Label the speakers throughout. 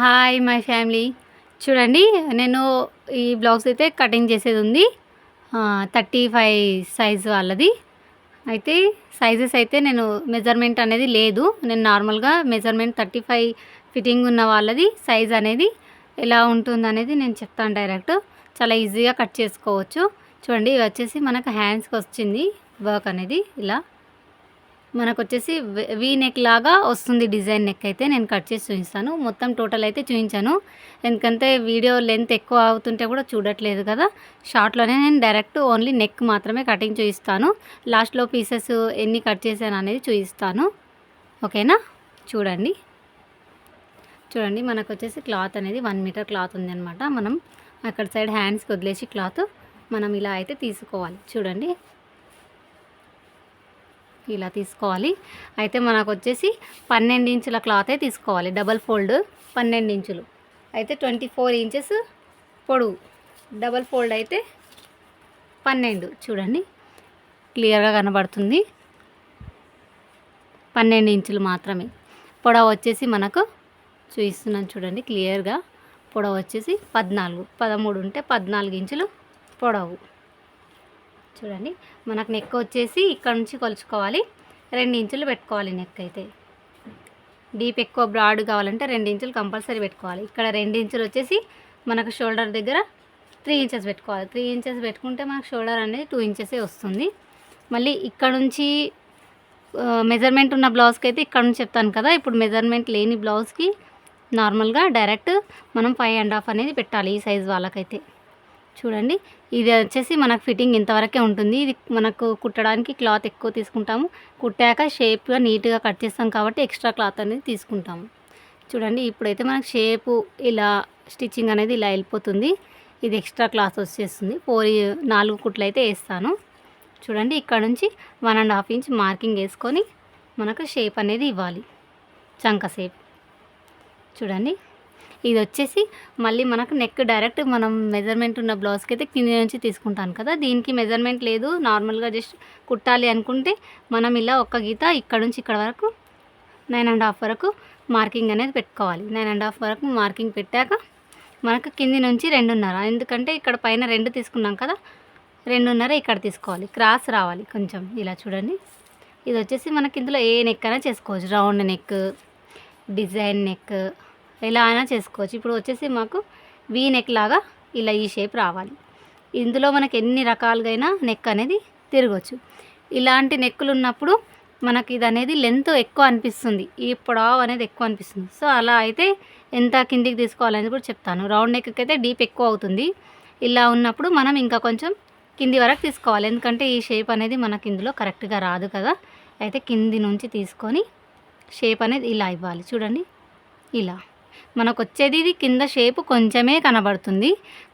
Speaker 1: Hi my family చూడండి నేను ఈ బ్లౌజ్ అయితే కటింగ్ చేసేది ఉంది. థర్టీ ఫైవ్ సైజ్ వాళ్ళది. అయితే సైజెస్ అయితే నేను మెజర్మెంట్ అనేది లేదు. నేను నార్మల్గా మెజర్మెంట్ థర్టీ ఫైవ్ ఫిట్టింగ్ ఉన్న వాళ్ళది సైజ్ అనేది ఎలా ఉంటుంది అనేది నేను చెప్తాను డైరెక్ట్ చాలా ఈజీగా కట్ చేసుకోవచ్చు. చూడండి ఇవి వచ్చేసి మనకు హ్యాండ్స్కి వచ్చింది వర్క్ అనేది ఇలా. మనకు వచ్చేసి వీ నెక్ లాగా వస్తుంది డిజైన్ నెక్ అయితే నేను కట్ చేసి చూపిస్తాను. మొత్తం టోటల్ అయితే చూపించాను. ఎందుకంటే వీడియో లెంత్ ఎక్కువ అవుతుంటే కూడా చూడట్లేదు కదా. షార్ట్లోనే నేను డైరెక్ట్ ఓన్లీ నెక్ మాత్రమే కటింగ్ చూపిస్తాను. లాస్ట్లో పీసెస్ ఎన్ని కట్ చేశాను అనేది చూపిస్తాను. ఓకేనా చూడండి. చూడండి మనకు వచ్చేసి క్లాత్ అనేది వన్ మీటర్ క్లాత్ ఉంది అనమాట మనం అక్కడ సైడ్ హ్యాండ్స్కి వదిలేసి క్లాత్ మనం ఇలా అయితే తీసుకోవాలి. చూడండి. ఇలా తీసుకోవాలి. అయితే మనకు వచ్చేసి పన్నెండు ఇంచుల క్లాతే తీసుకోవాలి. డబల్ ఫోల్డ్ పన్నెండు ఇంచులు. అయితే ట్వంటీ ఫోర్ ఇంచెస్ పొడవు. డబల్ ఫోల్డ్ అయితే పన్నెండు. చూడండి. క్లియర్గా కనబడుతుంది. పన్నెండు ఇంచులు మాత్రమే. పొడవ వచ్చేసి మనకు చూపిస్తున్నాను చూడండి క్లియర్గా. పొడవ వచ్చేసి పద్నాలుగు. పదమూడు ఉంటే పద్నాలుగు ఇంచులు పొడవు. చూడండి. మనకు నెక్ వచ్చేసి ఇక్కడ నుంచి కొలుచుకోవాలి. రెండు ఇంచులు పెట్టుకోవాలి నెక్ అయితే. డీప్ ఎక్కువ బ్రాడ్ కావాలంటే రెండు ఇంచులు కంపల్సరీ పెట్టుకోవాలి. ఇక్కడ రెండు ఇంచులు వచ్చేసి మనకు షోల్డర్ దగ్గర త్రీ ఇంచెస్ పెట్టుకోవాలి. త్రీ ఇంచెస్ పెట్టుకుంటే మనకు షోల్డర్ అనేది టూ ఇంచెసే వస్తుంది. మళ్ళీ ఇక్కడ నుంచి మెజర్మెంట్ ఉన్న బ్లౌజ్కి అయితే ఇక్కడ నుంచి చెప్తాను కదా. ఇప్పుడు మెజర్మెంట్ లేని బ్లౌజ్కి నార్మల్గా డైరెక్ట్ మనం ఫైవ్ అండ్ హాఫ్ అనేది పెట్టాలి ఈ సైజ్ వాళ్ళకైతే. చూడండి. ఇది వచ్చేసి మనకు ఫిట్టింగ్ ఇంతవరకే ఉంటుంది. ఇది మనకు కుట్టడానికి క్లాత్ ఎక్కువ తీసుకుంటాము. కుట్టాక షేప్గా నీట్గా కట్ చేస్తాం కాబట్టి ఎక్స్ట్రా క్లాత్ అనేది తీసుకుంటాము. చూడండి ఇప్పుడైతే మనకు షేపు ఇలా స్టిచ్చింగ్ అనేది ఇలా వెళ్ళిపోతుంది. ఇది ఎక్స్ట్రా క్లాత్ వచ్చేస్తుంది. ఫోర్ నాలుగు కుట్లు అయితే వేస్తాను. చూడండి ఇక్కడ నుంచి one and half inch marking వేసుకొని మనకు షేప్ అనేది ఇవ్వాలి. చంక షేప్. చూడండి ఇది వచ్చేసి మళ్ళీ మనకు నెక్ డైరెక్ట్ మనం మెజర్మెంట్ ఉన్న బ్లౌజ్కి అయితే కింది నుంచి తీసుకుంటాను కదా. దీనికి మెజర్మెంట్ లేదు. నార్మల్గా జస్ట్ కుట్టాలి అనుకుంటే మనం ఇలా ఒక్క గీత ఇక్కడ నుంచి ఇక్కడ వరకు నైన్ అండ్ హాఫ్ వరకు మార్కింగ్ అనేది పెట్టుకోవాలి. నైన్ అండ్ హాఫ్ వరకు మార్కింగ్ పెట్టాక మనకు కింది నుంచి రెండున్నర. ఎందుకంటే ఇక్కడ పైన రెండు తీసుకున్నాం కదా. రెండున్నర ఇక్కడ తీసుకోవాలి. క్రాస్ రావాలి కొంచెం. ఇలా చూడండి. ఇది వచ్చేసి మనకి ఇందులో ఏ నెక్ అయినా చేసుకోవచ్చు. రౌండ్ నెక్ డిజైన్ నెక్ ఎలా అయినా చేసుకోవచ్చు. ఇప్పుడు వచ్చేసి మాకు వీ నెక్ లాగా ఇలా ఈ షేప్ రావాలి. ఇందులో మనకి ఎన్ని రకాలుగా అయినా నెక్ అనేది తిరగచ్చు. ఇలాంటి నెక్కులు ఉన్నప్పుడు మనకి ఇది అనేది లెంత్ ఎక్కువ అనిపిస్తుంది. ఈ పొడవు అనేది ఎక్కువ అనిపిస్తుంది. సో అలా అయితే ఎంత కిందికి తీసుకోవాలనేది కూడా చెప్తాను. రౌండ్ నెక్కి అయితే డీప్ ఎక్కువ అవుతుంది. ఇలా ఉన్నప్పుడు మనం ఇంకా కొంచెం కింది వరకు తీసుకోవాలి. ఎందుకంటే ఈ షేప్ అనేది మనకి ఇందులో కరెక్ట్గా రాదు కదా. అయితే కింది నుంచి తీసుకొని షేప్ అనేది ఇలా ఇవ్వాలి. చూడండి. ఇలా. మనకు వచ్చేది ఇది కింద షేప్ కొంచెమే కనబడుతుంది.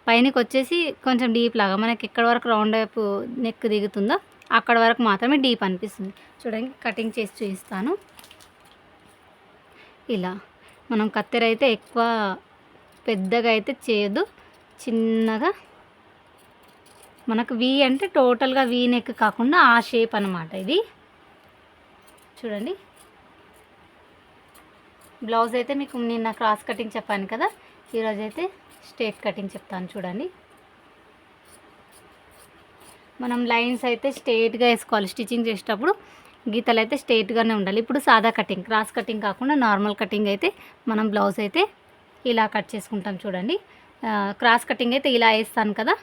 Speaker 1: పైనకి వచ్చేసి కొంచెం డీప్ లాగా మనకి ఎక్కడ వరకు రౌండ్ వైపు నెక్ దిగుతుందో అక్కడ వరకు మాత్రమే డీప్ అనిపిస్తుంది. చూడండి కటింగ్ చేసి చూపిస్తాను. ఇలా మనం కత్తెర అయితే ఎక్కువ పెద్దగా అయితే చేయదు చిన్నగా మనకు వి అంటే టోటల్గా వీ నెక్ కాకుండా ఆ షేప్ అనమాట ఇది. చూడండి బ్లౌజ్ అయితే మీకు నిన్న క్రాస్ కటింగ్ చెప్పాను కదా ఈరోజు అయితే స్ట్రేట్ కటింగ్ చెప్తాను చూడండి. మనం లైన్స్ అయితే స్ట్రేట్గా వేసుకోవాలి స్టిచ్చింగ్ చేసేటప్పుడు గీతలు అయితే స్ట్రేట్గానే ఉండాలి. ఇప్పుడు సాదా కటింగ్ క్రాస్ కటింగ్ కాకుండా నార్మల్ కటింగ్ అయితే మనం బ్లౌజ్ అయితే ఇలా కట్ చేసుకుంటాం చూడండి. క్రాస్ కటింగ్ అయితే ఇలా వేస్తాను కదా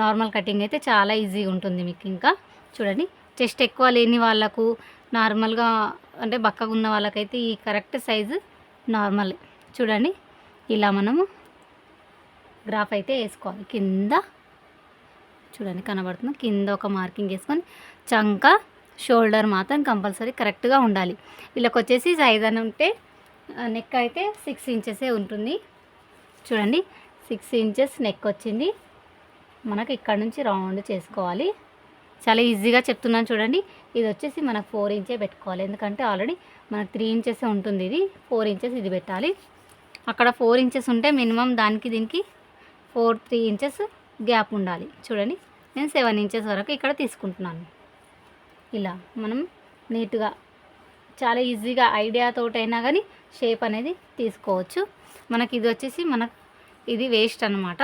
Speaker 1: నార్మల్ కటింగ్ అయితే చాలా ఈజీగా ఉంటుంది మీకు ఇంకా చూడండి. చెస్ట్ ఎక్కువ లేని వాళ్ళకు నార్మల్గా అంటే బక్కగా ఉన్న వాళ్ళకైతే ఈ కరెక్ట్ సైజు నార్మల్. చూడండి ఇలా మనము గ్రాఫ్ అయితే వేసుకోవాలి. కింద చూడండి కనబడుతుంది. కింద ఒక మార్కింగ్ వేసుకొని చంక షోల్డర్ మాత్రం కంపల్సరీ కరెక్ట్గా ఉండాలి. వీళ్ళకి వచ్చేసి సైజ్ అని ఉంటే నెక్ అయితే సిక్స్ ఇంచెసే ఉంటుంది. చూడండి సిక్స్ ఇంచెస్ నెక్ వచ్చింది. మనకు ఇక్కడ నుంచి రౌండ్ చేసుకోవాలి. చాలా ఈజీగా చెప్తున్నాను చూడండి. ఇది వచ్చేసి మనకు ఫోర్ ఇంచే పెట్టుకోవాలి. ఎందుకంటే ఆల్రెడీ మనకు త్రీ ఇంచెస్ ఉంటుంది ఇది. ఫోర్ ఇంచెస్ ఇది పెట్టాలి. అక్కడ ఫోర్ ఇంచెస్ ఉంటే మినిమం దానికి దీనికి ఫోర్ త్రీ ఇంచెస్ గ్యాప్ ఉండాలి. చూడండి. నేను సెవెన్ ఇంచెస్ వరకు ఇక్కడ తీసుకుంటున్నాను. ఇలా మనం నీట్గా చాలా ఈజీగా ఐడియాతోటైనా కానీ షేప్ అనేది తీసుకోవచ్చు. మనకి ఇది వచ్చేసి మన ఇది వేస్ట్ అనమాట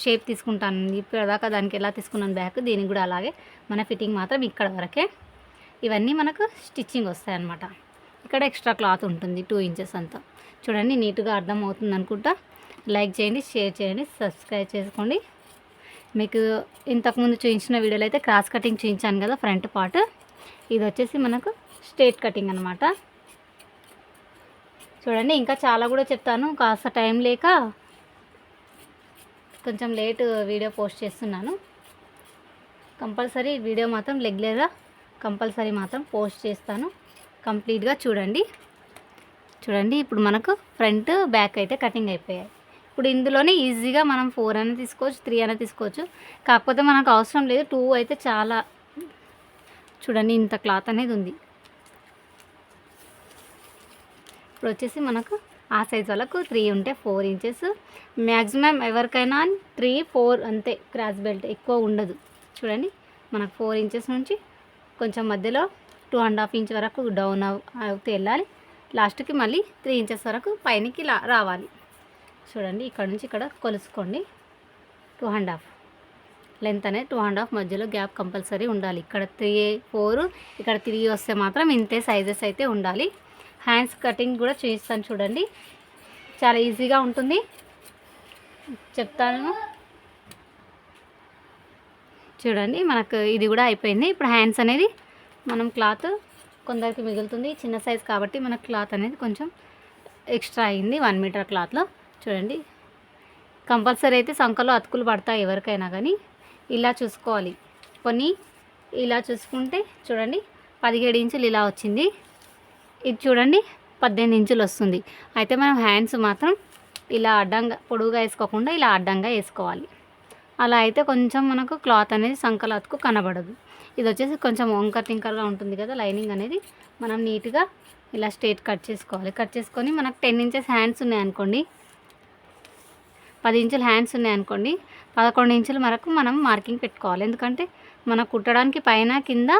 Speaker 1: షేప్ తీసుకుంటాను. ఇప్పుడు దాకా దానికి ఎలా తీసుకున్నాను బ్యాక్ దీనికి కూడా అలాగే. మన ఫిట్టింగ్ మాత్రం ఇక్కడ వరకే. ఇవన్నీ మనకు స్టిచ్చింగ్ వస్తాయన్నమాట. ఇక్కడ ఎక్స్ట్రా క్లాత్ ఉంటుంది టూ ఇంచెస్ అంతా. చూడండి నీట్గా అర్థమవుతుంది అనుకుంటా. లైక్ చేయండి షేర్ చేయండి సబ్స్క్రైబ్ చేసుకోండి. మీకు ఇంతకుముందు చూపించిన వీడియోలో అయితే క్రాస్ కటింగ్ చూపించాను కదా ఫ్రంట్ పార్ట్. ఇది వచ్చేసి మనకు స్ట్రేట్ కటింగ్ అనమాట చూడండి ఇంకా చాలా కూడా చెప్తాను. కాస్త టైం లేక కొంచెం లేట్ వీడియో పోస్ట్ చేస్తున్నాను. కంపల్సరీ వీడియో మాత్రం రెగ్యులర్గా కంపల్సరీ మాత్రం పోస్ట్ చేస్తాను. కంప్లీట్గా చూడండి. చూడండి ఇప్పుడు మనకు ఫ్రంట్ బ్యాక్ అయితే కటింగ్ అయిపోయాయి. ఇప్పుడు ఇందులోనే ఈజీగా మనం ఫోర్ అయినా తీసుకోవచ్చు త్రీ అయినా తీసుకోవచ్చు. కాకపోతే మనకు అవసరం లేదు టూ అయితే చాలా. చూడండి ఇంత క్లాత్ అనేది ఉంది. ఇప్పుడు వచ్చేసి మనకు ఆ సైజ్ వాళ్ళకు త్రీ ఉంటే ఫోర్ ఇంచెస్ మ్యాక్సిమం ఎవరికైనా త్రీ ఫోర్ అంతే క్రాస్ బెల్ట్ ఎక్కువ ఉండదు. చూడండి మనకు ఫోర్ ఇంచెస్ నుంచి కొంచెం మధ్యలో టూ అండ్ హాఫ్ ఇంచ్ వరకు డౌన్ అవుతూ వెళ్ళాలి. లాస్ట్కి మళ్ళీ త్రీ ఇంచెస్ వరకు పైనకి రావాలి. చూడండి ఇక్కడ నుంచి ఇక్కడ కొలుసుకోండి. టూ అండ్ హాఫ్ లెంత్ అనేది టూ అండ్ హాఫ్ మధ్యలో గ్యాప్ కంపల్సరీ ఉండాలి. ఇక్కడ త్రీ ఫోర్ ఇక్కడ త్రీ వస్తే మాత్రం ఇంతే సైజెస్ అయితే ఉండాలి. హ్యాండ్స్ కటింగ్ కూడా చూపిస్తాను చూడండి. చాలా ఈజీగా ఉంటుంది. చెప్తాను. చూడండి మనకు ఇది కూడా అయిపోయింది. ఇప్పుడు హ్యాండ్స్ అనేది మనం క్లాత్ కొందరికి మిగులుతుంది. చిన్న సైజ్ కాబట్టి మనకు క్లాత్ అనేది కొంచెం ఎక్స్ట్రా అయింది వన్ మీటర్ క్లాత్లో. చూడండి కంపల్సరీ అయితే సంఖలో అతుకులు పడతాయి ఎవరికైనా కానీ. ఇలా చూసుకోవాలి. కొన్ని ఇలా చూసుకుంటే చూడండి పదిహేడు ఇంచులు ఇలా వచ్చింది. ఇది చూడండి పద్దెనిమిది ఇంచులు వస్తుంది. అయితే మనం హ్యాండ్స్ మాత్రం ఇలా అడ్డంగా పొడుగుగా వేసుకోకుండా ఇలా అడ్డంగా వేసుకోవాలి. అలా అయితే కొంచెం మనకు క్లాత్ అనేది సంకలాత్కు కనబడదు. ఇది వచ్చేసి కొంచెం వంకర్ టింకర్గా ఉంటుంది కదా లైనింగ్ అనేది. మనం నీట్గా ఇలా స్ట్రేట్ కట్ చేసుకోవాలి. కట్ చేసుకొని మనకు టెన్ ఇంచెస్ హ్యాండ్స్ ఉన్నాయనుకోండి పది ఇంచులు హ్యాండ్స్ ఉన్నాయనుకోండి పదకొండు ఇంచుల వరకు మనం మార్కింగ్ పెట్టుకోవాలి. ఎందుకంటే మనం కుట్టడానికి పైన కింద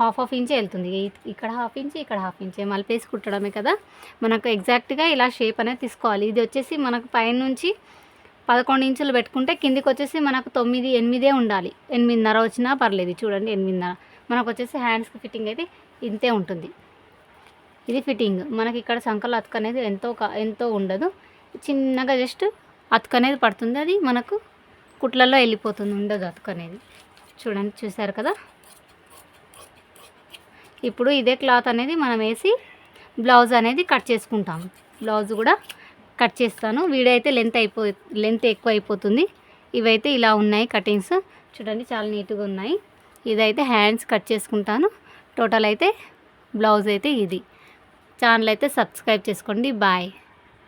Speaker 1: హాఫ్ హాఫ్ ఇంచే వెళ్తుంది. ఇక్కడ హాఫ్ ఇంచ్ ఇక్కడ హాఫ్ ఇంచే. మలిపేసి కుట్టడమే కదా. మనకు ఎగ్జాక్ట్గా ఇలా షేప్ అనేది తీసుకోవాలి. ఇది వచ్చేసి మనకు పైన నుంచి పదకొండు ఇంచులు పెట్టుకుంటే కిందికి వచ్చేసి మనకు తొమ్మిది ఎనిమిదే ఉండాలి. ఎనిమిదిన్నర వచ్చినా పర్లేదు. చూడండి ఎనిమిదిన్నర. మనకు వచ్చేసి హ్యాండ్స్కి ఫిట్టింగ్ అయితే ఇంతే ఉంటుంది. ఇది ఫిట్టింగ్ మనకి ఇక్కడ సంకల అతుక అనేది ఎంతో కా- ఎంతో ఉండదు. చిన్నగా జస్ట్ అతుక అనేది పడుతుంది. అది మనకు కుట్లలో వెళ్ళిపోతుంది. ఉండదు అతుక అనేది. చూడండి చూసారు కదా? ఇప్పుడు ఇదే క్లాత్ అనేది మనం వేసి బ్లౌజ్ అనేది కట్ చేసుకుంటాము. బ్లౌజ్ కూడా కట్ చేస్తాను. వీడైతే లెంత్ అయిపో లెంత్ ఎక్కువ అయిపోతుంది. ఇవైతే ఇలా ఉన్నాయి కటింగ్స్. చూడండి చాలా నీట్గా ఉన్నాయి. ఇదైతే హ్యాండ్స్ కట్ చేసుకుంటాను. టోటల్ అయితే బ్లౌజ్ అయితే ఇది. ఛానల్ అయితే సబ్స్క్రైబ్ చేసుకోండి. బాయ్.